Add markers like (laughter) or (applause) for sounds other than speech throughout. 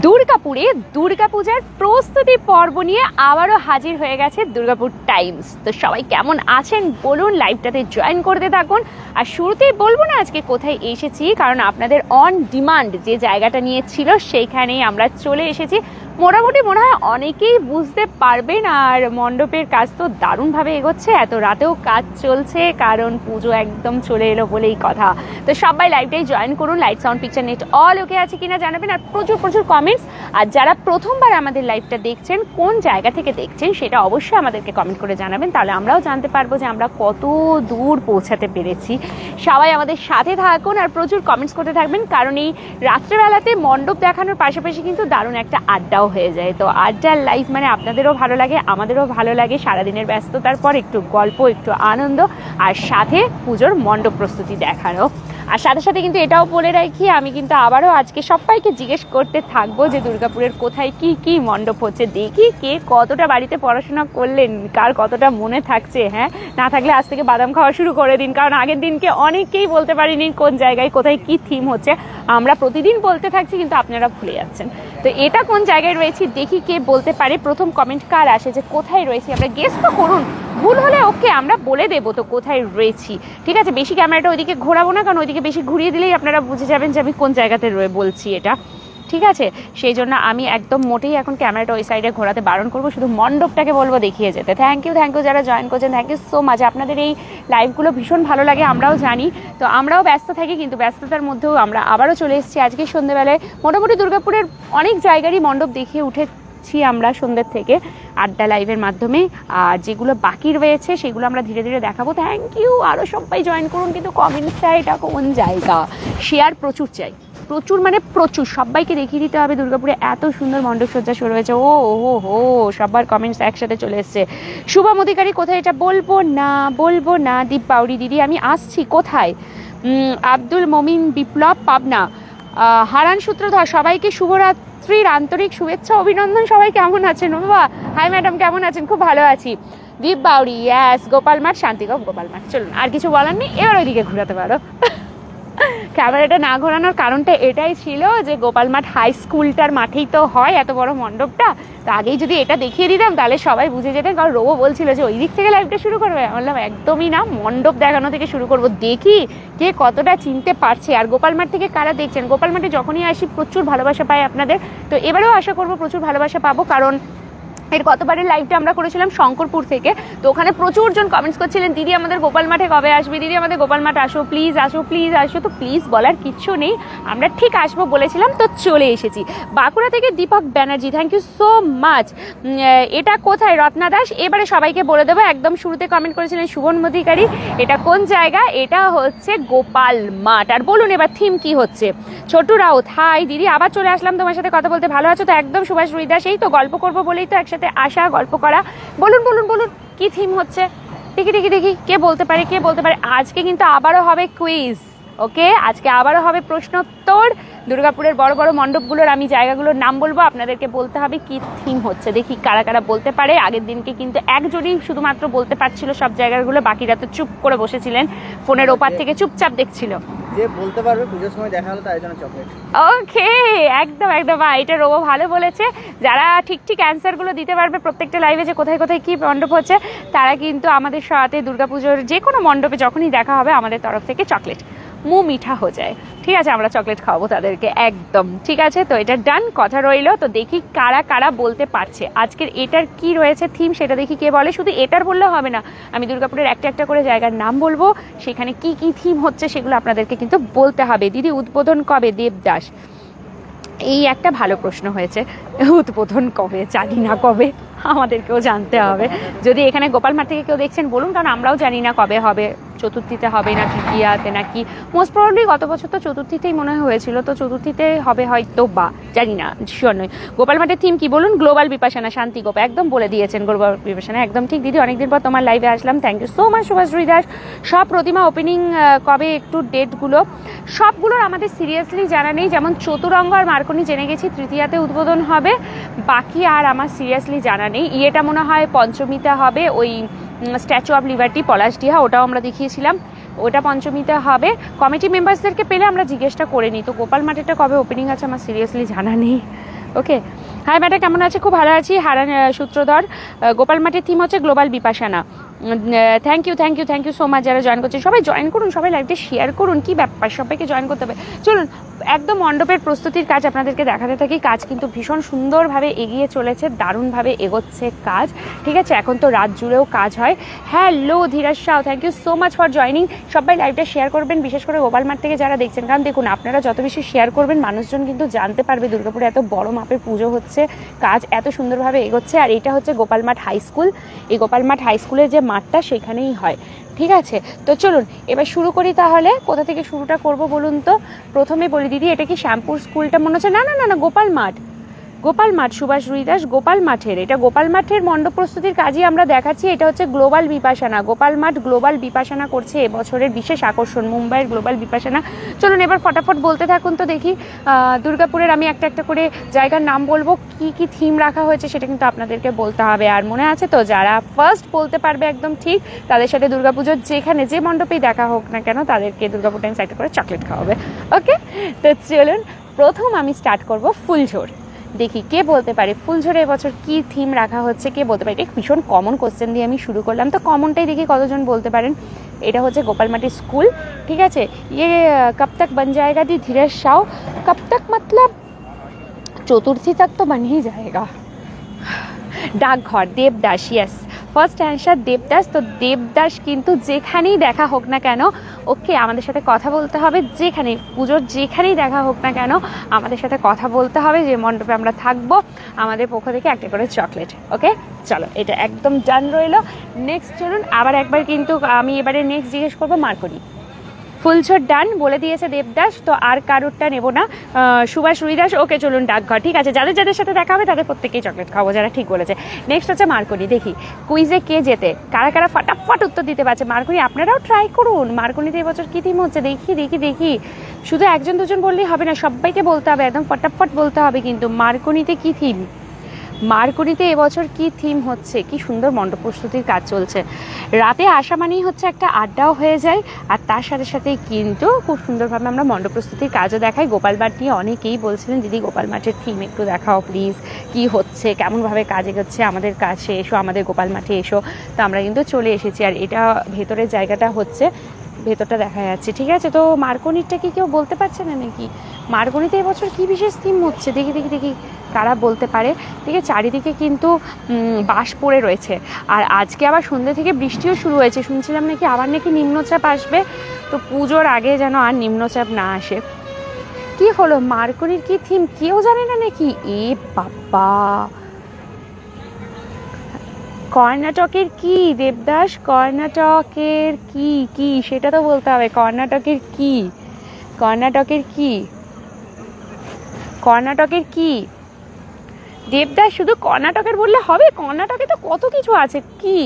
দুর্গাপুরে দুর্গাপূজার প্রস্তুতি পর্ব নিয়ে আবারও হাজির হয়ে গেছে দুর্গাপুর টাইমস। তো সবাই কেমন আছেন বলুন, লাইভটাতে জয়েন করতে থাকুন। আর শুরুতেই বলব না আজকে কোথায় এসেছি, কারণ আপনাদের অন ডিমান্ড যে জায়গাটা নিয়ে ছিল, সেইখানেই আমরা চলে এসেছি। মোটামুটি মনে হয় অনেকেই বুঝতে পারবেন আর মণ্ডপের কাজ তো দারুণভাবে এগোচ্ছে। এত রাতেও কাজ চলছে, কারণ পুজো একদম চলে এলো বলেই কথা। তো সবাই লাইভটাই জয়েন করুন light sound picture net all okay আছে কিনা জানাবেন আর প্রচুর প্রচুর কমেন্টস আর যারা প্রথমবার আমাদের লাইভটা দেখছেন, কোন জায়গা থেকে দেখছেন সেটা অবশ্যই আমাদেরকে কমেন্ট করে জানাবেন। তাহলে আমরাও জানতে পারব যে আমরা কত দূর পৌঁছাতে পেরেছি। সবাই আমাদের সাথে থাকুন আর প্রচুর কমেন্টস করতে থাকবেন, কারণ এই রাত্রেবেলাতে মণ্ডপ দেখানোর পাশাপাশি কিন্তু দারুণ একটা আড্ডাও হয়ে যায়। তো আড্ডার লাইফ মানে আপনাদেরও ভালো লাগে, আমাদেরও ভালো লাগে সারাদিনের ব্যস্ততার পর একটু গল্প, একটু আনন্দ, আর সাথে পুজোর মণ্ডপ প্রস্তুতি দেখানো আর সাথে সাথে কিন্তু এটাও বলে রাখি, আমি কিন্তু আবারও আজকে সবাইকে জিজ্ঞেস করতে থাকব যে দুর্গাপুরের কোথায় কি কি মণ্ডপ হচ্ছে, দেখি কে কতটা বাড়িতে পড়াশোনা করলেন, কার কতটা মনে থাকছে হ্যাঁ? না থাকলে আজ থেকে বাদাম খাওয়া শুরু করে দিন, কারণ আগের দিনকে অনেকেই বলতে পারিনি কোন জায়গায় কোথায় কি থিম হচ্ছে। আমরা প্রতিদিন বলতে থাকছি, কিন্তু আপনারা ভুলে যাচ্ছেন। তো এটা কোন জায়গায় রয়েছি, দেখি কে বলতে পারে। প্রথম কমেন্ট কার আসে যে কোথায় রয়েছি আমরা? গেস তো করুন। ভুল হলে ওকে আমরা বলে দেবো তো কোথায় রয়েছি। ঠিক আছে, বেশি ক্যামেরাটা ওইদিকে ঘোরাবো না, কারণ বেশি ঘুরিয়ে দিলেই আপনারা বুঝে যাবেন যে আমি কোন জায়গাতে রয়ে বলছি এটা। ঠিক আছে? সেই জন্য আমি একদম মোটেই এখন ক্যামেরাটা ওই সাইডে ঘোরাতে বারণ করব, শুধু মণ্ডপটাকে বলব দেখিয়ে যেতে। থ্যাংক ইউ থ্যাংক ইউ যারা জয়েন করছেন থ্যাংক ইউ সো মাচ আপনাদের এই লাইভগুলো ভীষণ ভালো লাগে, আমরাও জানি। তো আমরাও ব্যস্ত থাকি, কিন্তু ব্যস্ততার মধ্যেও আমরা আবারও চলে এসেছি আজকে সন্ধ্যেবেলায়। মোটামুটি দুর্গাপুরের অনেক জায়গারই মণ্ডপ দেখিয়ে উঠেছি আমরা সন্ধ্যের থেকে আড্ডা লাইভের মাধ্যমে। আর যেগুলো বাকি রয়েছে, সেগুলো আমরা ধীরে ধীরে দেখাবো। থ্যাংক ইউ আরও সবাই জয়েন করুন, কিন্তু কমেন্টস চাই এটা কোন জায়গা? শেয়ার প্রচুর চাই। প্রচুর মানে প্রচুর। সবাইকে দেখিয়ে দিতে হবে দুর্গাপুরে এত সুন্দর মণ্ডপ সজ্জা শুরু হয়েছে। ও হো হো সবার কমেন্টস একসাথে চলে এসছে। শুভম অধিকারী কোথায় এটা বলব না বলব না? দীপ পাউরি দিদি, আমি আসছি কোথায়? আব্দুল মমিন বিপ্লব পাবনা। হারান সূত্রধর সবাইকে শুভরাত্রির আন্তরিক শুভেচ্ছা, অভিনন্দন, সবাই কেমন আছেন? বাবা হাই ম্যাডাম কেমন আছেন? খুব ভালো আছি। দীপ বাউরি ইয়াস গোপাল মাঠ শান্তিগপ গোপাল মাঠ। চলুন, আর কিছু বলার নেই, এবার ওইদিকে ঘুরাতে পারো। ক্যামেরাটা না ঘোরানোর কারণটা এটাই ছিল যে গোপাল মাঠ হাই স্কুলটার মাঠেই তো হয় এত বড় মণ্ডপটা। তো আগেই যদি এটা দেখিয়ে দিতাম, তাহলে সবাই বুঝে যেতেন। কারণ রোবো বলছিল যে ওই দিক থেকে লাইভটা শুরু করবে। বললাম, একদমই না, মণ্ডপ দেখানো থেকে শুরু করব। দেখি কে কতটা চিনতে পারছে। আর গোপাল মাঠ থেকে কারা দেখছেন? গোপাল মাঠে যখনই আসি, প্রচুর ভালোবাসা পাই আপনাদের। তো এবারেও আশা করব প্রচুর ভালোবাসা পাবো। কারণ এর গতবারের লাইভটা আমরা করেছিলাম শঙ্করপুর থেকে। তো ওখানে প্রচুর জন কমেন্টস করছিলেন, দিদি, আমাদের গোপাল মাঠে কবে আসবে? দিদি, আমাদের গোপাল মাঠ আসো প্লিজ আসো প্লিজ আসো। তো প্লিজ বলার কিচ্ছু নেই। আমরা ঠিক আসব বলেছিলাম, তো চলে এসেছি। বাঁকুড়া থেকে Dipak Banerjee thank you so much এটা কোথায়? রত্না দাস? এবারে সবাইকে বলে দেবো, একদম শুরুতে কমেন্ট করেছিলেন শুভন অধিকারী এটা কোন জায়গা? এটা হচ্ছে গোপাল মাঠ। আর বলুন এবার থিম কি হচ্ছে? ছোটু রাউত হাই দিদি, আবার চলে আসলাম তোমার সাথে কথা বলতে। ভালো আছো তো? একদম সুভাষ রুইদাস, এই তো গল্প করব বলেই তো একসাথে আসা, গল্প করা। বলুন বলুন বলুন, কি থিম হচ্ছে? দেখি দেখি দেখি, কে বলতে পারে, কে বলতে পারে? আজকে কিন্তু আবারও হবে কুইজ ওকে? আজকে আবারও হবে প্রশ্নোত্তর। দুর্গাপুরের বড় বড় মণ্ডপগুলোর আমি জায়গাগুলোর নাম বলব আপনাদেরকে বলতে হবে কি থিম হচ্ছে। দেখি কারা কারা বলতে পারে। আগের দিনকে কিন্তু একজনই শুধুমাত্র বলতে পারছিল সব জায়গাগুলো বাকিরা তো চুপ করে বসেছিলেন। ফোনের ওপার থেকে চুপচাপ দেখছিল। যে বলতে পারবে পুজোর সময় দেখা হলো তার জন্য চকলেট ওকে একদম এটা রোবো ভালো বলেছে। যারা ঠিক ঠিক অ্যান্সারগুলো দিতে পারবে প্রত্যেকটা লাইভে যে কোথায় কোথায় কী মণ্ডপ হচ্ছে তারা কিন্তু আমাদের সাথে দুর্গাপুজোর যে কোনো মণ্ডপে যখনই দেখা হবে আমাদের তরফ থেকে চকলেট মু মিঠা হয়ে যায় ঠিক আছে, আমরা চকলেট খাওয়াবো তাদেরকে একদম, ঠিক আছে? তো এটা ডান কথা রইল, তো দেখি কারা কারা বলতে পারছে। আজকের এটার কি রয়েছে থিম সেটা দেখি কে বলে। শুধু এটার বললে হবে না, আমি দুর্গাপুরের একটা একটা করে জায়গার নাম বলব। সেখানে কি কি থিম হচ্ছে সেগুলো আপনাদেরকে কিন্তু বলতে হবে। দিদি, উদ্বোধন কবে? দেবদাস এই একটা ভালো প্রশ্ন হয়েছে। উদ্বোধন কবে? জানি না কবে। আমাদেরকেও জানতে হবে। যদি এখানে গোপাল মাঠ থেকে কেউ দেখছেন, বলুন, কারণ আমরাও জানি না কবে হবে। চতুর্থীতে হবে না তৃতীয়াতে নাকি? মোস্ট প্রবলি গত বছর তো চতুর্থীতেই মনে হয়েছিল, তো চতুর্থীতে হবে হয়তো বা, জানি না শিওর নয়। গোপাল মাঠের থিম কি বলুন? গ্লোবাল বিপাশানা শান্তি গোপা, একদম বলে দিয়েছেন গ্লোবাল বিপাশানা একদম ঠিক দিদি, অনেকদিন পর তোমার লাইভে আসলাম। Thank you so much Subhash Das সব প্রতিমা ওপেনিং কবে একটু ডেটগুলো সবগুলোর আমাদের সিরিয়াসলি জানা নেই। যেমন চতুরঙ্গ আর মার্কনি জেনে গেছি, তৃতীয়াতে উদ্বোধন হবে। বাকি আর আমার সিরিয়াসলি জানা নেই। ইয়েটা মনে হয় পঞ্চমীতে হবে, ওই স্ট্যাচু অফ লিবার্টি পলাশডিহা ওটাও আমরা দেখিয়েছিলাম। ওটা পঞ্চমীতে হবে। কমিটি মেম্বার্সদেরকে পেলে আমরা জিজ্ঞেসটা করে নিই। তো গোপাল মাঠেরটা কবে ওপেনিং আছে আমার সিরিয়াসলি জানা নেই। ওকে হ্যাঁ ম্যাডাম কেমন আছে? খুব ভালো আছি। হারান সূত্রধর। গোপাল মাঠের থিম হচ্ছে global Vipassana thank you thank you thank you so much যারা জয়েন করছে। সবাই জয়েন করুন, সবাই লাইভটা শেয়ার করুন, কি ব্যাপার? সবাইকে জয়েন করতে হবে। চলুন, একদম মণ্ডপের প্রস্তুতির কাজ আপনাদেরকে দেখাতে থাকি। কাজ কিন্তু ভীষণ সুন্দরভাবে এগিয়ে চলেছে, দারুণভাবে এগোচ্ছে কাজ। ঠিক আছে, এখন তো রাত জুড়েও কাজ হয়। Hello Dhiraj Shah thank you so much for joining সবাই লাইভটা শেয়ার করবেন, বিশেষ করে গোপাল মাঠ থেকে যারা দেখছেন। কারণ দেখুন, আপনারা যত বেশি শেয়ার করবেন, মানুষজন কিন্তু জানতে পারবে দুর্গাপুরে এত বড় মাপের পুজো হচ্ছে, কাজ এত সুন্দরভাবে এগোচ্ছে। আর এটা হচ্ছে গোপাল মাঠ হাই স্কুল এই গোপাল মাঠ হাই স্কুলের যে মাঠটা সেখানেই হয়। ঠিক আছে? তো চলুন, এবার শুরু করি তাহলে। কোথা থেকে শুরুটা করব বলুন তো? প্রথমে বলি, দিদি, এটা কি শ্যামপুর স্কুলটা মনে হচ্ছে? না না না না, গোপাল মাঠ। গোপাল মাঠ, সুভাষ রুইদাস গোপাল মাঠের। এটা গোপাল মাঠের মণ্ডপ প্রস্তুতির কাজই আমরা দেখাচ্ছি। এটা হচ্ছে গ্লোবাল বিপাশানা গোপাল মাঠ গ্লোবাল বিপাশানা করছে এবছরের বিশেষ আকর্ষণ, মুম্বাইয়ের গ্লোবাল বিপাশানা চলুন এবার ফটাফট বলতে থাকুন তো দেখি দুর্গাপুরের আমি একটা একটা করে জায়গার নাম বলব। কি কি থিম রাখা হয়েছে সেটা কিন্তু আপনাদেরকে বলতে হবে। আর মনে আছে তো, যারা ফার্স্ট বলতে পারবে একদম ঠিক, তাদের সাথে দুর্গাপুজোর যেখানে যে মণ্ডপেই দেখা হোক না কেন, তাদেরকে দুর্গাপুর টাইমস একটা করে চকলেট খাওয়াবে। ওকে তো চলুন, প্রথম আমি স্টার্ট করব ফুলঝোর। দেখি কে বলতে পারে। ফুলঝরে এবছর কি থিম রাখা হচ্ছে, কে বলতে পারে? এটা ভীষণ কমন কোশ্চেন দিয়ে আমি শুরু করলাম। তো কমনটাই দেখি কতজন বলতে পারেন। এটা হচ্ছে গোপালমাটি স্কুল ঠিক আছে? ইয়ে কব তক বন জায়গা দি ধীরেশ সাউ। কব তক মতলব চতুর্থী তক তো বন যায়গা ডাকঘর, Debdas yes first answer Debdas. তো দেবদাস কিন্তু যেখানেই দেখা হোক না কেন, ওকে আমাদের সাথে কথা বলতে হবে। যেখানে পুজোর যেখানেই দেখা হোক না কেন, আমাদের সাথে কথা বলতে হবে। যে মণ্ডপে আমরা থাকব, আমাদের পক্ষ থেকে একটা করে চকলেট, ওকে? চলো, এটা একদম ডান রইল। নেক্সট চলুন, আবার একবার কিন্তু আমি এবারে নেক্সট জিজ্ঞেস করব মার্কনি ফুলছর ডান বলে দিয়েছে দেবদাস, তো আর কারোরটা নেব না। সুভাষ রুইদাস, ওকে চলুন ডাকঘর। ঠিক আছে, যাদের যাদের সাথে দেখা হবে, তাদের প্রত্যেকেই চকলেট খাব যারা ঠিক বলেছে। নেক্সট হচ্ছে মার্কনি, দেখি। কুইজে কে যেতে? কারা কারা ফাটাফাট উত্তর দিতে পারছে? মার্কনি, আপনারাও ট্রাই করুন। মার্কনিতে এবছর কী থিম হচ্ছে? দেখি দেখি দেখি। শুধু একজন দুজন বললেই হবে না, সবাইকে বলতে হবে, একদম ফটাফট বলতে হবে কিন্তু মার্কনিতে কী থিম মার্করিতে এবছর কি থিম হচ্ছে? কি সুন্দর মণ্ডপ প্রস্তুতির কাজ চলছে? রাতে আসা মানেই হচ্ছে একটা আড্ডাও হয়ে যায়, আর তার সাথে সাথে কিন্তু খুব সুন্দরভাবে আমরা মণ্ডপ প্রস্তুতির কাজও দেখাই। গোপাল মাঠ নিয়ে অনেকেই বলছিলেন, দিদি, গোপাল মাঠের থিম একটু দেখাও প্লিজ। কি হচ্ছে? কেমনভাবে কাজ এগোচ্ছে? আমাদের কাছে এসো, আমাদের গোপাল মাঠে এসো। তো আমরা কিন্তু চলে এসেছি, আর এটা ভেতরের জায়গাটা হচ্ছে ভেতরটা দেখা যাচ্ছে, ঠিক আছে? তো মার্কনিরটা কি কেউ বলতে পারছে না নাকি? মার্কনিতে এবছর কি বিশেষ থিম হচ্ছে? দেখি দেখি দেখি কারা বলতে পারে। ঠিক আছে, চারিদিকে কিন্তু বাস পড়ে রয়েছে। আর আজকে আবার সন্ধ্যে থেকে বৃষ্টিও শুরু হয়েছে। শুনছিলাম নাকি আবার নাকি নিম্নচাপ আসবে। তো পুজোর আগে যেন আর নিম্নচাপ না আসে। কি হলো? মার্কনির কি থিম কেউ জানে না নাকি? এ বাবা! কর্ণাটকের কি? দেবদাস, কর্ণাটকের কি? কি? সেটা তো বলতে হবে। কর্ণাটকের কি? কর্ণাটকের কি? কর্ণাটকের কি? দেবদাস শুধু কর্ণাটকের বললে হবে? কর্ণাটকে তো কত কিছু আছে। কি?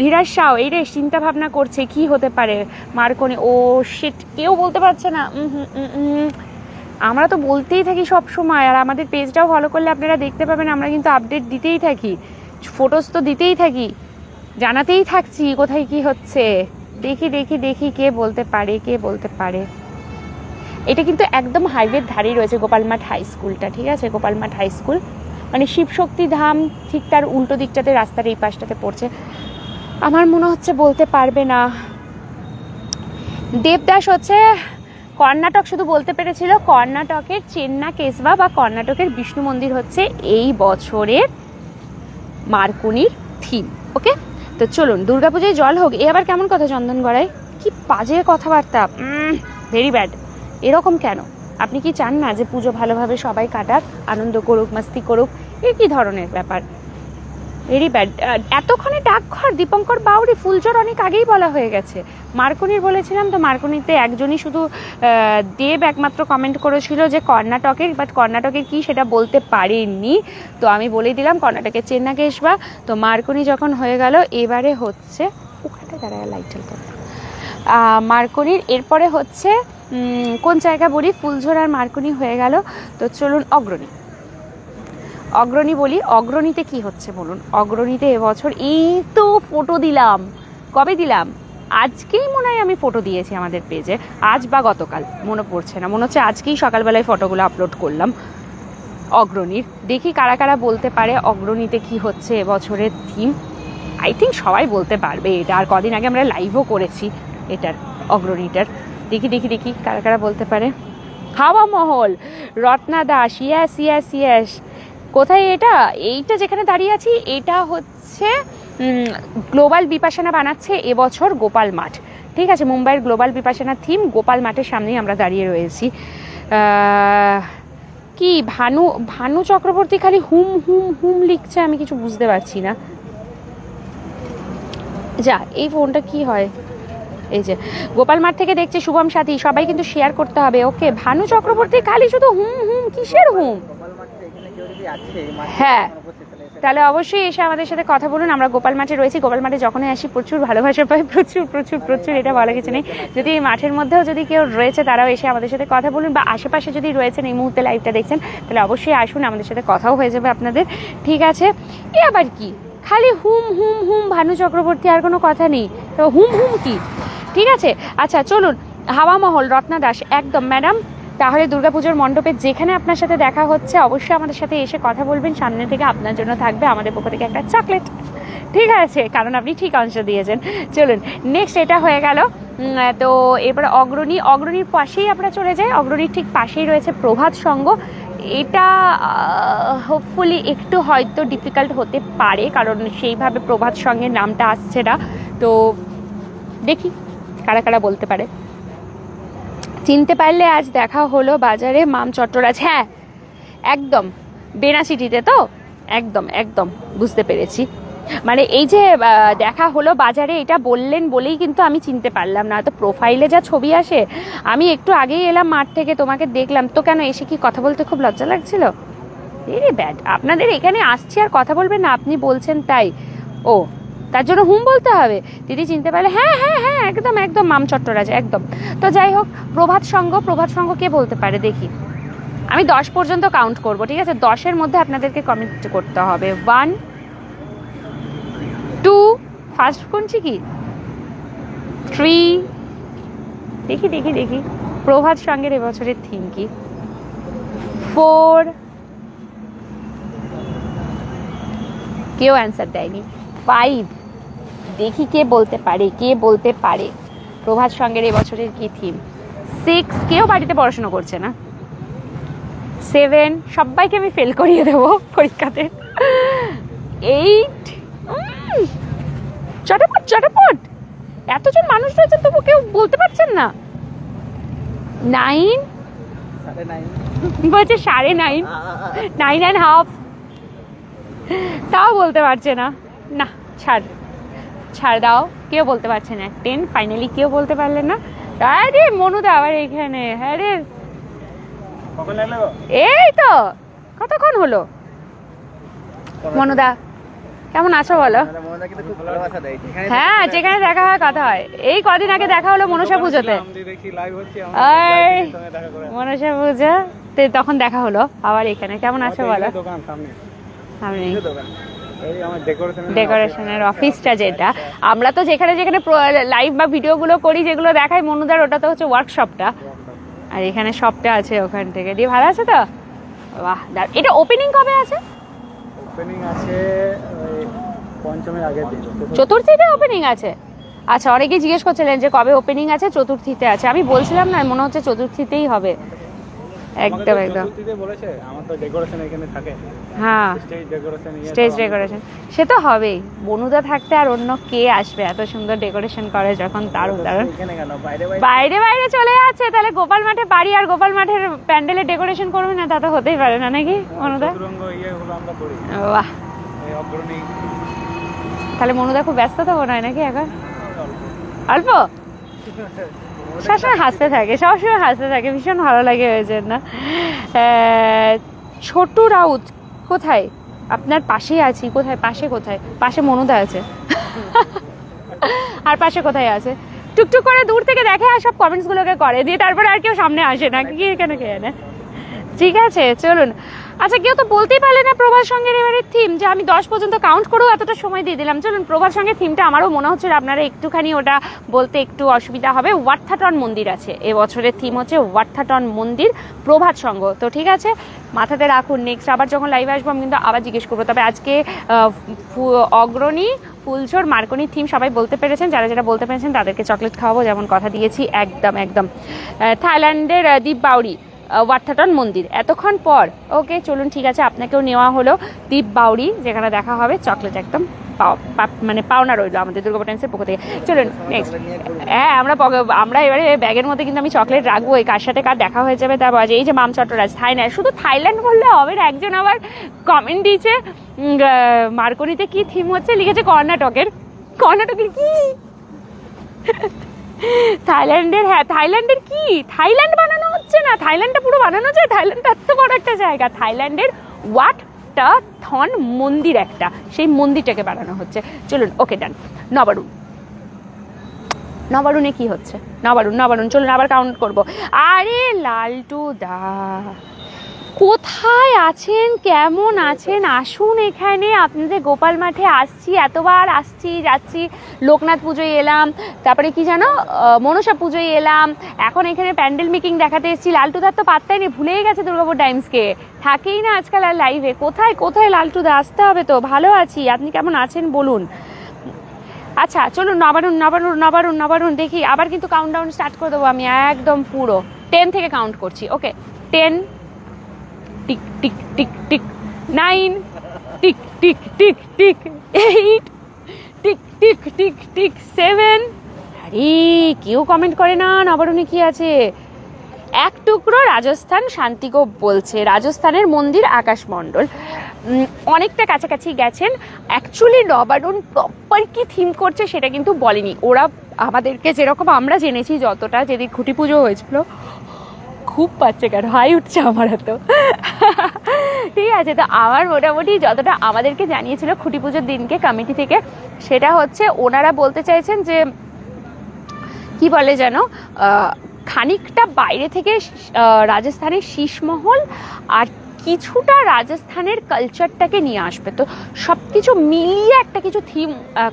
ধীরাজ সাও এই রে, চিন্তা ভাবনা করছে, কি হতে পারে? মার্কনি, ও শিট কেউ বলতে পারছে না। আমরা তো বলতেই থাকি সব সময়, আর আমাদের পেজটাও ফলো করলে আপনারা দেখতে পাবেন, আমরা কিন্তু আপডেট দিতেই থাকি। ফটোস তো দিতেই থাকি, জানাতেই থাকছি কোথায় কি হচ্ছে। দেখি দেখি দেখি কে বলতে পারে, কে বলতে পারে। এটা কিন্তু একদম হাইওয়ের ধারেই রয়েছে গোপালমাঠ হাই স্কুলটা ঠিক আছে? গোপালমাঠ হাই স্কুল মানে শিবশক্তি ধাম ঠিক তার উল্টো দিকটাতে, রাস্তার এই পাশটাতে পড়ছে। আমার মনে হচ্ছে বলতে পারবে না। দেবদাস হচ্ছে, কর্ণাটক শুধু বলতে পেরেছিল, কর্ণাটকের চেন্না কেসবা বা কর্ণাটকের বিষ্ণু মন্দির হচ্ছে এই বছরের মার্কুনির থিম, ওকে? তো চলুন দুর্গা পুজোয় জল হোক। এ আবার কেমন কথা, চন্দন গড়াই? কি বাজে কথাবার্তা। ভেরি ব্যাড এরকম কেন? আপনি কি চান না যে পুজো ভালোভাবে সবাই কাটাক, আনন্দ করুক, মাস্তি করুক? এ কী ধরনের ব্যাপার? ভেরি ব্যাড এতক্ষণে ডাকঘর, দীপঙ্কর বাউরি ফুলজোর অনেক আগেই বলা হয়ে গেছে। মার্কনির বলেছিলাম তো, মার্কনিতে একজনই শুধু দেব একমাত্র কমেন্ট করেছিল যে কর্ণাটকের বাট কর্ণাটকের কি সেটা বলতে পারেননি। তো আমি বলেই দিলাম, কর্ণাটকের চেন্না কেশবা তো মার্কনি যখন হয়ে গেল, এবারে হচ্ছে ওখানটা দাঁড়ায় লাইট মার্কনির, এরপরে হচ্ছে কোন জায়গা বলি? ফুলঝোর আর মার্কনি হয়ে গেল। তো চলুন অগ্রণী। অগ্রণী বলি, অগ্রণীতে কি হচ্ছে বলুন? অগ্রণীতে এবছর এই তো ফটো দিলাম। কবে দিলাম? আজকেই মনে হয় আমি ফটো দিয়েছি আমাদের পেজে আজ বা গতকাল, মনে পড়ছে না। মনে হচ্ছে আজকেই সকালবেলায় ফটোগুলো আপলোড করলাম। অগ্রণীর। দেখি কারা কারা বলতে পারে অগ্রণীতে কি হচ্ছে এবছরের থিম আই থিঙ্ক সবাই বলতে পারবে এটা। আর কদিন আগে আমরা লাইভও করেছি এটার, অগ্রণীটার। দেখি দেখি দেখি কারা কারা বলতে পারে। হাওয়া মহল। রত্না দাস ইয়াস ইয়াস ইয়াস কোথায় এটা? এইটা যেখানে দাঁড়িয়ে আছি, এটা হচ্ছে গ্লোবাল বিপাশানা বানাচ্ছে এবছর গোপাল মাঠ। ঠিক আছে, মুম্বাইয়ের গ্লোবাল বিপাশানা থিম গোপাল মাঠের সামনেই আমরা দাঁড়িয়ে রয়েছি। কি, ভানু ভানু চক্রবর্তী খালি হুম হুম হুম লিখছে, আমি কিছু বুঝতে পারছি না। যা, এই ফোনটা কি হয়? এই যে, গোপাল মাঠ থেকে দেখছে শুভম সাথী, সবাই কিন্তু শেয়ার করতে হবে। ওকে ভানু চক্রবর্তী খালি শুধু হুম হুম, কিসের হুম? হ্যাঁ। তাহলে অবশ্যই এসে আমাদের সাথে কথা বলুন। আমরা গোপাল মাঠে রয়েছি। গোপাল মাঠে যখনই আসি প্রচুর ভালোবাসা পাই প্রচুর প্রচুর প্রচুর এটা বলা কিছু নেই। যদি এই মাঠের মধ্যেও যদি কেউ রয়েছে তারাও এসে আমাদের সাথে কথা বলুন বা আশেপাশে যদি রয়েছেন এই মুহূর্তে লাইভটা দেখছেন তাহলে অবশ্যই আসুন আমাদের সাথে কথাও হয়ে যাবে আপনাদের। ঠিক আছে? এ আবার কি? খালি হুম হুম হুম ভানু চক্রবর্তী আর কোনো কথা নেই। তো হুম হুম কি? ঠিক আছে? আচ্ছা চলুন। হাওয়া মহল রত্না দাস একদম ম্যাডাম তাহলে দুর্গাপুজোর মণ্ডপে যেখানে আপনার সাথে দেখা হচ্ছে, অবশ্যই আমাদের সাথে এসে কথা বলবেন। সামনে থেকে আপনার জন্য থাকবে আমাদের পক্ষ থেকে একটা চকলেট। ঠিক আছে, কারণ আপনি ঠিক অংশ দিয়েছেন। চলুন নেক্সট এটা হয়ে গেল। তো এরপর অগ্রণী, অগ্রণীর পাশেই আমরা চলে যাই। অগ্রণীর ঠিক পাশেই রয়েছে প্রভাত সঙ্গ। এটা হোপফুলি একটু হয়তো ডিফিকাল্ট হতে পারে, কারণ সেইভাবে প্রভাত সঙ্গের নামটা আসছে না। তো দেখি, কারা কারা বলতে পারে। চিনতে পারলে আজ দেখা হলো বাজারে মাম চট্টরাজ। হ্যাঁ একদম। বেনাসিটিতে তো? একদম একদম। বুঝতে পেরেছি। মানে এই যে দেখা হলো বাজারে, এটা বললেন বলেই কিন্তু আমি চিনতে পারলাম না। তো প্রোফাইলে যা ছবি আসে, আমি একটু আগেই এলাম মাঠ থেকে, তোমাকে দেখলাম। তো কেন এসে কি কথা বলতে খুব লজ্জা লাগছিল? ভেরি ব্যাড আপনাদের এখানে আসছি আর কথা বলবেন না, আপনি বলছেন তাই। ও তার জন্য হুম বলতে হবে। দিদি চিনতে পারলে হ্যাঁ হ্যাঁ হ্যাঁ একদম একদম, মাম চট্টরাজ, একদম। তো যাই হোক, প্রভাত সঙ্গ প্রভাত সঙ্গ কে বলতে পারে দেখি। আমি দশ পর্যন্ত কাউন্ট করব, ঠিক আছে? দশের মধ্যে আপনাদেরকে কমেন্ট করতে হবে। ওয়ান টু ফার্স্ট কোনছি কি থ্রি দেখি দেখি দেখি। প্রভাত সঙ্গের এবছরের থিম কি? ফোর কেউ অ্যান্সার দেয়নি। ফাইভ দেখি কে বলতে পারে কে বলতে পারে। প্রভাত সঙ্গের এবছরের কি থিম সিক্স কেউ বাড়িতে পড়াশুনো করছে না। সেভেন সবাইকে আমি ফেল করিয়ে দেবো পরীক্ষাতে। এইট চটাপট চটাপট। এতজন মানুষ রয়েছে তবু কেউ বলতে পারছেন না। নাইন বলছে সাড়ে নাইন নাইন অ্যান্ড হাফ তাও বলতে পারছে না। না ছাড়। ছাড় দাও। কেউ বলতে পারছে না। টেন ফাইনালি কেউ বলতে পারলেন না। আরে মনুদা আবার এখানে। হ্যাঁ রে। এই তো কতক্ষণ হলো? মনুদা কেমন আছো বলো? হ্যাঁ যেখানে দেখা হয় কথা হয়। এই কদিন আগে দেখা হলো মনসা পুজোতে। মনসা পুজো তো তখন দেখা হলো। আবার এখানে। কেমন আছো বলো? সামনে। ডেকোরেশনের অফিসটা যেটা। আমরা তো যেখানে যেখানে লাইভ বা ভিডিওগুলো করি যেগুলো দেখাই মনুদার ওটা তো হচ্ছে ওয়ার্কশপটা আর এখানে শপটা আছে ওখান থেকে। দিয়ে ভালো আছে তো? বাহ এটা ওপেনিং কবে আছে? ওপেনিং আছে পঞ্চমের দিন। চতুর্থীতে ওপেনিং আছে? আচ্ছা অনেকেই জিজ্ঞেস করছিলেন যে কবে ওপেনিং আছে? চতুর্থীতে আছে। আমি বলছিলাম না মনে হচ্ছে চতুর্থীতেই হবে। একদম একদম। বলেছে আমার তো ডেকোরেশন এখানে থাকে। হ্যাঁ স্টেজ ডেকোরেশন স্টেজ ডেকোরেশন সে তো হবেই। বনুদা থাকতে আর অন্য কে আসবে? এত সুন্দর ডেকোরেশন করে যখন তার উদাহরণ। বাইরে বাইরে। চলে যাচ্ছে। তাহলে গোপাল মাঠে বাড়ি আর গোপাল মাঠের প্যান্ডেলে ডেকোরেশন করবে না? তা তো হতেই পারে না নাকি ইয়েগুলো আমরা করি। বাহ। তাহলে মনুদা খুব ব্যস্ত তো মনে হয় নাকি এখন? অল্প? (laughs) সবসময় হাসতে থাকে, সবসময় হাসতে থাকে, ভীষণ ভালো লাগে ওই জন্য। ছোটু রাউত, কোথায়? আপনার পাশেই আছি, কোথায়? পাশে কোথায়? পাশে মনুদা আছে। আর পাশে কোথায় আছে? টুকটুক করে দূর থেকে দেখে আর সব কমেন্টসগুলোকে করে, দিয়ে তারপরে আর কেউ সামনে আসে না, কি কেন কে ঠিক আছে, চলুন। আচ্ছা কেউ তো বলতেই পারলে না প্রভার সঙ্গের এবারে থিম যে আমি দশ পর্যন্ত কাউন্ট করেও এতটা সময় দিয়ে দিলাম। চলুন প্রভার সঙ্গে থিমটা আমারও মনে হচ্ছে আপনারা একটুখানি ওটা বলতে একটু অসুবিধা হবে। ওয়ার্থাটন মন্দির আছে। এবছরের থিম হচ্ছে ওয়ার্থাটন মন্দির প্রভাত সঙ্গ। তো ঠিক আছে, মাথাতে রাখুন। নেক্সট আবার যখন লাইভে আসব, আমি কিন্তু আবার জিজ্ঞেস করব। তবে আজকে অগ্রণী, ফুলঝোর মার্কনির থিম সবাই বলতে পেরেছেন। যারা যারা বলতে পেরেছেন, তাদেরকে চকলেট খাওয়াবো। যেমন কথা দিয়েছি, একদম একদম। থাইল্যান্ডের দীপ বাউরি ওয়ার্থাটন মন্দির। এতক্ষণ পর ওকে চলুন, ঠিক আছে, আপনাকেও নেওয়া হলো দীপ বাউরি যেখানে দেখা হবে চকলেট একদম মানে পাওনা রইল আমাদের দুর্গাপুর টাইমসের পক্ষ থেকে। চলুন নেক্সট হ্যাঁ আমরা আমরা এবারে ব্যাগের মধ্যে কিন্তু আমি চকলেট রাখব, এই কার সাথে কার দেখা হয়ে যাবে তারপর আজ এই যে মাম চট্টরাজ থাইল্যান্ড শুধু থাইল্যান্ড বললে হবে না, একজন আবার কমেন্ট দিয়েছে মার্কনিতে কি থিম হচ্ছে? লিখেছে কর্ণাটকের। কর্ণাটকের কি? (laughs) থাইল্যান্ডের হ্যাঁ থাইল্যান্ডের কি? থাইল্যান্ড বানানো হচ্ছে না? থাইল্যান্ডটা পুরো বানানো যায়? থাইল্যান্ড এত বড় একটা জায়গা। থাইল্যান্ডের ওয়াট টা থন মন্দির একটা। সেই মন্দিরটাকে বানানো হচ্ছে। চলুন ওকে ডান নবারুণ। নবারুণে কি হচ্ছে? নবারুণ নবারুণ। চলুন, আবার কাউন্ট করব। আরে, লালটু দা। কোথায় আছেন? কেমন আছেন? আসুন এখানে। আপনাদের গোপাল মাঠে আসছি, এতবার আসছি, যাচ্ছি। লোকনাথ পুজোয় এলাম, তারপরে কি জানো? মনসা পুজোয় এলাম। এখন এখানে প্যান্ডেল মেকিং দেখাতে এসেছি। লালটুদার তো পাত্তাই নেই, ভুলেই গেছে দুর্গাপুর টাইমসকে থাকেই না আজকাল আর লাইভে কোথায় কোথায় লালটুদা আসতে হবে তো, ভালো আছি। আপনি কেমন আছেন বলুন। আচ্ছা চলুন, নবারুণ নবারুণ নবারুণ নবারুণ, দেখি। আবার কিন্তু কাউন্টডাউন স্টার্ট করে দেবো আমি, একদম পুরো। টেন থেকে কাউন্ট করছি okay ten tick tick tick tick, nine, tick tick tick tick, eight, tick tick tick tick, seven. আরে, কেউ কমেন্ট করে না, নবারুণে কি আছে? এক টুকরো রাজস্থান শান্তিগোপ বলছে, রাজস্থানের মন্দির আকাশমণ্ডল। অনেকটা কাছাকাছি গেছেন। অ্যাকচুয়ালি নবারুণ প্রপার কি থিম করছে সেটা কিন্তু বলেনি। ওরা আমাদেরকে যেরকম আমরা জেনেছি, যতটা যেদিন খুঁটি পুজো হয়েছিল খুব পাচ্ছে কেন? হাই উঠছে আমার এত। ঠিক আছে, তো আমার মোটামুটি যতটা আমাদেরকে জানিয়েছিল খুঁটি পুজোর দিনকে কমিটি থেকে, সেটা হচ্ছে ওনারা বলতে চাইছেন যে, কি বলে যেন খানিকটা বাইরে থেকে রাজস্থানের শীষমহল আর কিছুটা রাজস্থানের কালচারটাকে নিয়ে আসবে। তো সব কিছু মিলিয়ে একটা কিছু থিম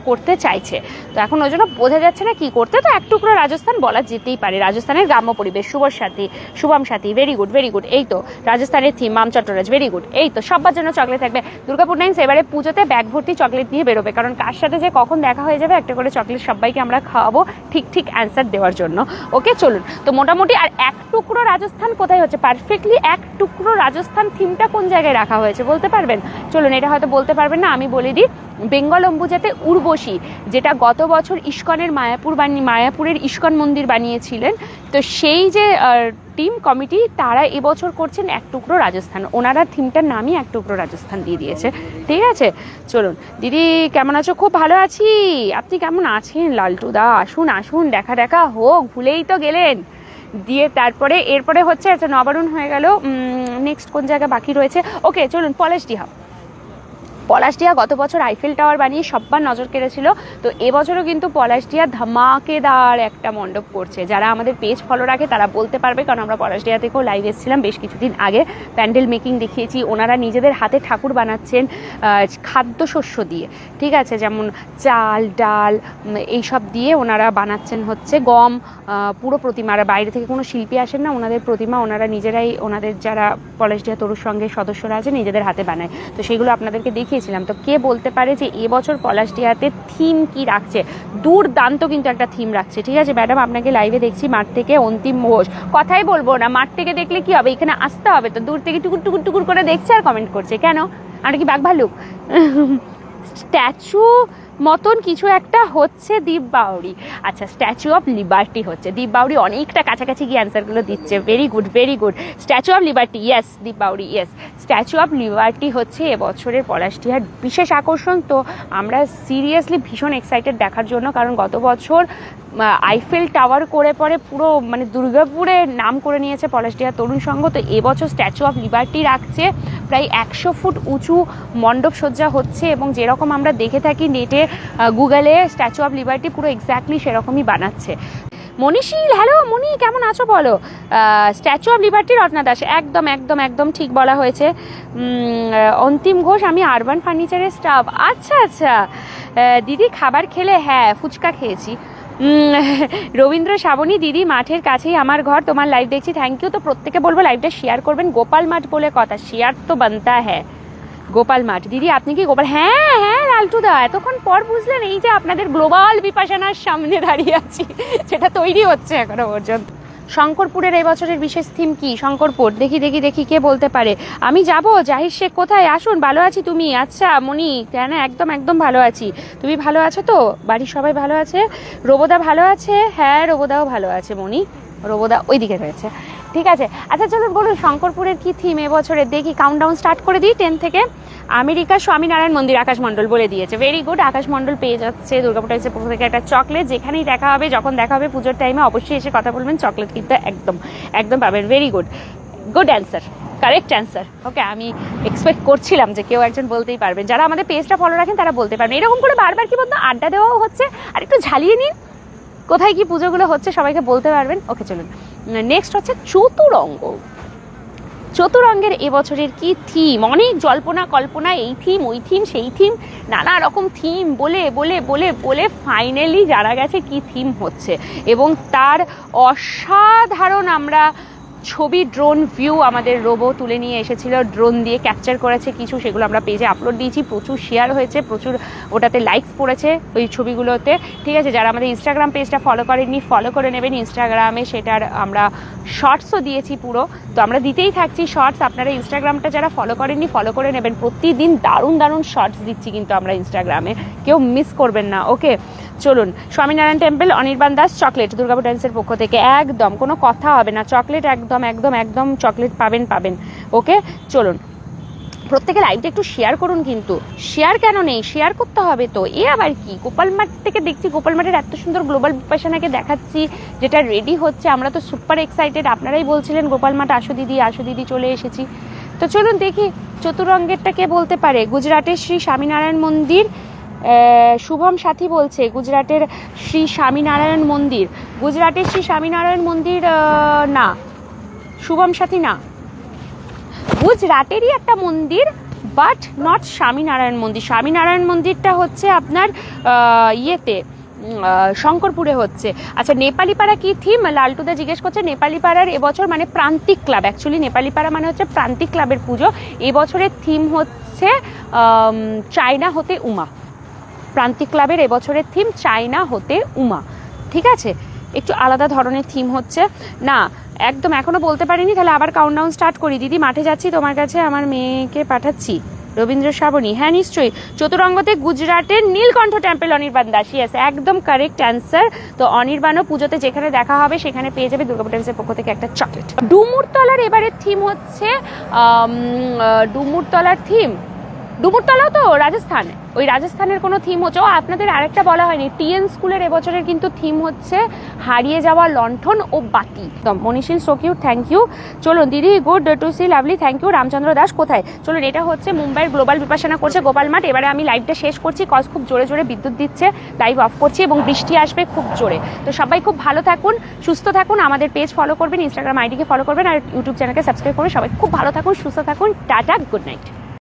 করতে চাইছে। তো এখন ওই জন্য বোঝা যাচ্ছে না কি করতে। তো এক টুকরো রাজস্থান বলা যেতেই পারে। রাজস্থানের গ্রাম্য পরিবেশ, শুভর সাথী, শুভম সাথী ভেরি গুড ভেরি গুড এই তো। রাজস্থানের থিম মাম চট্টরাজ ভেরি গুড এই তো। সবার জন্য চকলেট থাকবে। দুর্গাপুর নাইন্স এবারে পুজোতে ব্যাগ ভর্তি চকলেট নিয়ে বেরোবে। কারণ কার সাথে যে কখন দেখা হয়ে যাবে, একটা করে চকলেট সবাইকে আমরা খাওয়াবো ঠিক ঠিক অ্যান্সার দেওয়ার জন্য। ওকে চলুন। তো মোটামুটি আর এক টুকরো রাজস্থান কোথায় হচ্ছে? পারফেক্টলি এক টুকরো রাজস্থান থিমটা কোন জায়গায় রাখা হয়েছে বলতে পারবেন? চলুন, এটা হয়তো বলতে পারবেন না, আমি বলে দিই, বেঙ্গল অম্বুজাতে উর্বশী, যেটা গত বছর ইস্কনের মায়াপুর বানিয়ে, মায়াপুরের ইস্কন মন্দির বানিয়েছিলেন, তো সেই যে টিম কমিটি তারা এবছর করছেন এক টুকরো রাজস্থান। ওনারা থিমটার নামই এক টুকরো রাজস্থান দিয়ে দিয়েছে। ঠিক আছে? চলুন, দিদি কেমন আছো? খুব ভালো আছি। আপনি কেমন আছেন? লালটু দা আসুন আসুন দেখা দেখা হোক, ভুলেই তো গেলেন। দিয়ে তারপরে, এরপরে হচ্ছে আচ্ছা নবারুণ হয়ে গেল। নেক্সট কোন জায়গা বাকি রয়েছে? ওকে চলুন, পলাশ পলাশডিহা পলাশডিহা গত বছর আইফেল টাওয়ার বানিয়ে সব্বার নজর কেড়েছিল। তো এবছরও কিন্তু পলাশডিহা ধামাকেদার একটা মণ্ডপ করছে। যারা আমাদের পেজ ফলো রাখে, তারা বলতে পারবে, কারণ আমরা পলাশডিহা থেকেও লাইভ এসেছিলাম বেশ কিছুদিন আগে। প্যান্ডেল মেকিং দেখিয়েছি। ওনারা নিজেদের হাতে ঠাকুর বানাচ্ছেন খাদ্যশস্য দিয়ে। ঠিক আছে? যেমন চাল, ডাল এইসব দিয়ে ওনারা বানাচ্ছেন হচ্ছে গম পুরো প্রতিমা আর বাইরে থেকে কোনো শিল্পী আসেন না, ওনাদের প্রতিমা ওনারা নিজেরাই, ওনাদের যারা পলাশডিহা তরুর সঙ্গে সদস্যরা আছে নিজেদের হাতে বানায়। তো সেগুলো আপনাদেরকে দেখিয়েছিলাম। তো কে বলতে পারে যে এবছর পলাশডিহাতে থিম কি রাখছে? দুর্দান্ত কিন্তু একটা থিম রাখছে, ঠিক আছে? ম্যাডাম, আপনাকে লাইভে দেখছি মাঠ থেকে অন্তিম ঘোষ কথাই বলব না, মাঠ থেকে দেখলে কি হবে? এখানে আসতে হবে তো, দূর থেকে টুকুর টুকুর টুকুর করে দেখছে আর কমেন্ট করছে। কেন? আর কি বাঘ ভালুক স্ট্যাচু মতন কিছু একটা হচ্ছে দীপ বাউরি। আচ্ছা স্ট্যাচু অফ লিবার্টি হচ্ছে। দীপ বাউরি অনেকটা কাছাকাছি গিয়ে অ্যান্সারগুলো দিচ্ছে। Very good very good statue of liberty yes Deep Bauri yes statue of liberty হচ্ছে এবছরের পলাশটিহার বিশেষ আকর্ষণ তো আমরা সিরিয়াসলি ভীষণ এক্সাইটেড দেখার জন্য, কারণ গত বছর আইফেল টাওয়ার করে পরে পুরো মানে দুর্গাপুরে নাম করে নিয়েছে পলাশডিহা তরুণ সংঘ। তো এবছর স্ট্যাচু অফ লিবার্টি রাখছে। প্রায় একশো ফুট উঁচু মণ্ডপ সজ্জা হচ্ছে এবং যেরকম আমরা দেখে থাকি নেটে গুগলে স্ট্যাচু অফ লিবার্টি পুরো এক্স্যাক্টলি সেরকমই বানাচ্ছে। মনীষীল হ্যালো মনি, কেমন আছো বলো? Statue of liberty Ratna Das, একদম একদম একদম ঠিক বলা হয়েছে। অন্তিম ঘোষ, আমি আরবান ফার্নিচারের স্টাফ আচ্ছা আচ্ছা। দিদি, খাবার খেলে হ্যাঁ ফুচকা খেয়েছি। (laughs) রবীন্দ্র শ্রাবণী দিদি, মাঠের কাছেই আমার ঘর, তোমার লাইভ দেখছি। থ্যাংক ইউ তো প্রত্যেকে বলব লাইভটা শেয়ার করবেন। গোপাল মাঠ বলে কথা শেয়ার তো বানতা হ্যাঁ। গোপাল মাঠ। দিদি, আপনি কি গোপাল? হ্যাঁ হ্যাঁ লালটুদা এতক্ষণ পর বুঝলেন, এই যে আপনাদের গ্লোবাল বিপাসনার সামনে দাঁড়িয়ে আছি, (laughs) সেটা তৈরি হচ্ছে এখনও পর্যন্ত। শঙ্করপুরের এই বছরের বিশেষ থিম কি? শঙ্করপুর, দেখি দেখি দেখি কে বলতে পারে। আমি যাব, জাহির শেখ কোথায়? আসুন, ভালো আছি তুমি। আচ্ছা মনি, কেন? একদম একদম ভালো আছি। তুমি ভালো আছো তো? বাড়ির সবাই ভালো আছে? রোবদা ভালো আছে? হ্যাঁ রোবদাও ভালো আছে, মনি। রোবদা ওইদিকে রয়েছে। ঠিক আছে? আচ্ছা চলুন বলুন, শঙ্করপুরের কি থিম এবছরের দেখি? কাউন্টডাউন স্টার্ট করে দিই টেন থেকে। আমেরিকা স্বামীনারায়ণ মন্দির আকাশ মণ্ডল বলে দিয়েছে। ভেরি গুড আকাশ মণ্ডল পেয়ে যাচ্ছে দুর্গাপুর টাইমসের পক্ষ থেকে একটা চকলেট যেখানেই দেখা হবে, যখন দেখা হবে পুজোর টাইমে অবশ্যই এসে কথা বলবেন চকলেট কিন্তু একদম একদম পাবেন। Very good good answer correct answer okay আমি এক্সপেক্ট করছিলাম যে কেউ একজন বলতেই পারবেন। যারা আমাদের পেজটা ফলো রাখেন, তারা বলতে পারবেন। এরকম করে বারবার কি বলতো? আড্ডা দেওয়াও হচ্ছে। আর একটু ঝালিয়ে নিন। কোথায় কি পুজোগুলো হচ্ছে সবাইকে বলতে পারবেন? ওকে, চলুন। নেক্সট হচ্ছে চতুরঙ্গ। চতুরঙ্গের এবছরের কি থিম অনেক জল্পনা কল্পনা, এই থিম ওই থিম সেই থিম নানা রকম থিম বলে বলে বলে বলে ফাইনালি জানা গেছে কি থিম হচ্ছে। এবং তার অসাধারণ আমরা ছবি ড্রোন ভিউ আমাদের রোবো তুলে নিয়ে এসেছিল। ড্রোন দিয়ে ক্যাপচার করেছে কিছু, সেগুলো আমরা পেজে আপলোড দিয়েছি। প্রচুর শেয়ার হয়েছে, প্রচুর ওটাতে লাইকস পড়েছে ওই ছবিগুলোতে। ঠিক আছে, যারা আমাদের ইনস্টাগ্রাম পেজটা ফলো করেননি ফলো করে নেবেন। ইনস্টাগ্রামে সেটার আমরা শর্টসও দিয়েছি পুরো। তো আমরা দিতেই থাকছি শর্টস আপনারা ইনস্টাগ্রামটা যারা ফলো করেননি ফলো করে নেবেন। প্রতিদিন দারুণ দারুণ শর্টস দিচ্ছি কিন্তু আমরা ইনস্টাগ্রামে কেউ মিস করবেন না ওকে চলুন, স্বামীনারায়ণ টেম্পল অনির্বাণ দাস চকলেট দুর্গাপুর টাইমসের পক্ষ থেকে। একদম, কোনো কথা হবে না। চকলেট একদম একদম একদম একদম চকলেট পাবেন পাবেন। ওকে চলুন। প্রত্যেকে লাইভটা একটু শেয়ার করুন কিন্তু। শেয়ার কেন নেই? শেয়ার করতে হবে তো। এ আবার কি? গোপাল মাঠ থেকে দেখছি গোপাল মাঠের এত সুন্দর গ্লোবাল বিপাশানাকে দেখাচ্ছি, যেটা রেডি হচ্ছে। আমরা তো সুপার এক্সাইটেড আপনারাই বলছিলেন গোপাল মাঠ আসো দিদি আসো দিদি, চলে এসেছি। তো চলুন দেখি, চতুরঙ্গেরটা কে বলতে পারে? গুজরাটের শ্রী স্বামীনারায়ণ মন্দির শুভম সাথী বলছে, গুজরাটের শ্রী স্বামীনারায়ণ মন্দির। গুজরাটের শ্রী স্বামীনারায়ণ মন্দির না। শুভম সাথী না। গুজরাটেরই একটা মন্দির বাট নট স্বামীনারায়ণ মন্দির। স্বামীনারায়ণ মন্দিরটা হচ্ছে আপনার ইয়েতে শঙ্করপুরে হচ্ছে। আচ্ছা নেপালি পাড়া কী থিম লালটুদা জিজ্ঞেস করছে নেপালি পাড়ার এবছর মানে প্রান্তিক ক্লাব। অ্যাকচুয়ালি নেপালি পাড়া মানে হচ্ছে প্রান্তিক ক্লাবের পুজো। এবছরের থিম হচ্ছে চায়না হতে উমা। প্রান্তিক ক্লাবের এবছরের থিম চায়না হতে উমা। ঠিক আছে? একটু আলাদা ধরনের থিম হচ্ছে। না একদম এখনও বলতে পারিনি, তাহলে আবার কাউন্টডাউন স্টার্ট করি। দিদি, মাঠে যাচ্ছি, তোমার কাছে আমার মেয়েকে পাঠাচ্ছি। রবীন্দ্র শ্রাবণী হ্যাঁ নিশ্চয়ই। চতুরঙ্গতে গুজরাটের নীলকণ্ঠ টেম্পল অনির্বাণ দাস। ইয়েস একদম কারেক্ট অ্যান্সার তো অনির্বাণও পুজোতে যেখানে দেখা হবে, সেখানে পেয়ে যাবে দুর্গাপুর টাইমসের পক্ষ থেকে একটা চকলেট ডুমুরতলার এবারের থিম হচ্ছে ডুমুরতলার থিম ডুমুরতলাও তো রাজস্থান। ওই রাজস্থানের কোনো থিম হচ্ছে ও, আপনাদের আরেকটা বলা হয়নি। টিএন স্কুলের এবছরের কিন্তু থিম হচ্ছে হারিয়ে যাওয়া লণ্ঠন ও বাতি। একদম। মনীষীল সো কিউট থ্যাংক ইউ চলুন, দিদি good to see lovely thank you Ramchandra Das কোথায়? চলুন, এটা হচ্ছে মুম্বাইয়ের গ্লোবাল বিপাশনা করছে গোপাল মাঠ। এবারে আমি লাইভটা শেষ করছি। কজ খুব জোরে জোরে বিদ্যুৎ দিচ্ছে। লাইভ অফ করছি এবং বৃষ্টি আসবে খুব জোরে। তো সবাই খুব ভালো থাকুন, সুস্থ থাকুন। আমাদের পেজ ফলো করবেন ইনস্টাগ্রাম আইডিকে ফলো করবেন আর ইউটিউব চ্যানেলকে সাবস্ক্রাইব করবেন সবাই খুব ভালো থাকুন, সুস্থ থাকুন। Tata good night